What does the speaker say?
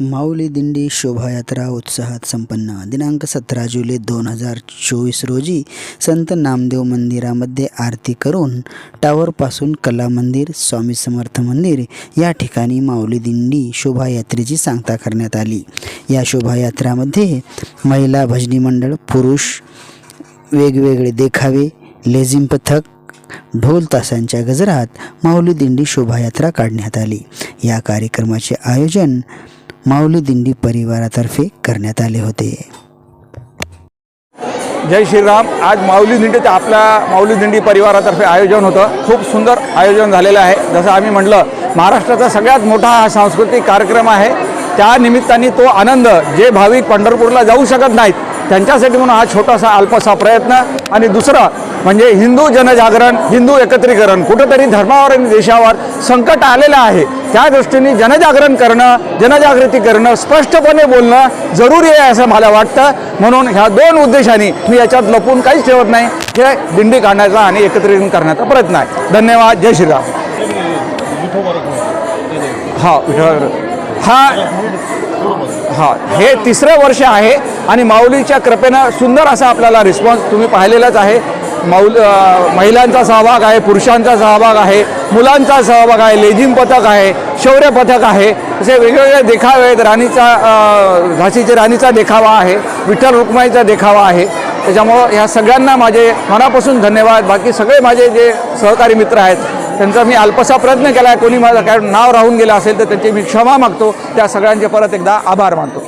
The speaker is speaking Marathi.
माऊली दिंडी शोभायात्रा उत्साहात संपन्न. दिनांक सतरा जुलै दोन हजार चोवीस रोजी संत नामदेव मंदिरामध्ये आरती करून टावरपासून कला मंदिर स्वामी समर्थ मंदिर या ठिकाणी माऊली दिंडी शोभायात्रेची सांगता करण्यात आली. या शोभायात्रामध्ये महिला भजनी मंडळ पुरुष वेगवेगळे देखावे लेझिम पथक ढोल तासांच्या गजरात माऊली दिंडी शोभायात्रा काढण्यात आली. या कार्यक्रमाचे आयोजन माऊली दिंडी परिवारातर्फे करण्यात आले होते. जय श्रीराम. आज माऊली दिंडीचं आपल्या माऊली दिंडी परिवारातर्फे आयोजन होतं. खूप सुंदर आयोजन झालेलं आहे. जसं आम्ही म्हटलं महाराष्ट्राचा सगळ्यात मोठा हा सांस्कृतिक कार्यक्रम आहे. त्या निमित्ताने तो आनंद जे भाविक पंढरपूरला जाऊ शकत नाहीत त्यांच्यासाठी म्हणून हा छोटासा अल्पसा प्रयत्न. आणि दुसरं म्हणजे हिंदू जनजागरण हिंदू एकत्रीकरण कुठंतरी धर्मावर आणि देशावर संकट आलेलं आहे. त्या दृष्टीने जनजागरण करणं जनजागृती करणं स्पष्टपणे बोलणं जरुरी आहे असं मला वाटतं. म्हणून ह्या दोन उद्देशाने मी याच्यात लपून काहीच ठेवत नाही. हे दिंडी काढण्याचा आणि एकत्रीकरण करण्याचा प्रयत्न आहे. धन्यवाद. जय श्रीराम. हा हा हा हे तिसरं वर्ष आहे आणि माऊलीच्या कृपेनं सुंदर असा आपल्याला रिस्पॉन्स तुम्ही पाहिलेलाच आहे. मौल महिलांचा सहभाग आहे पुरुषांचा सहभाग आहे मुलांचा सहभाग आहे लेझिम पथक आहे शौर्य पथक आहे असे वेगवेगळे देखावे आहेत. राणीचा झाशीचे राणीचा देखावा आहे विठ्ठल रुक्माईचा देखावा आहे. त्याच्यामुळं ह्या सगळ्यांना माझे मनापासून धन्यवाद. बाकी सगळे माझे जे सहकारी मित्र आहेत त्यांचा मी अल्पसा प्रयत्न केला आहे. कोणी माझं काय नाव राहून गेलं असेल तर त्यांची मी क्षमा मागतो. त्या सगळ्यांचे परत एकदा आभार मानतो.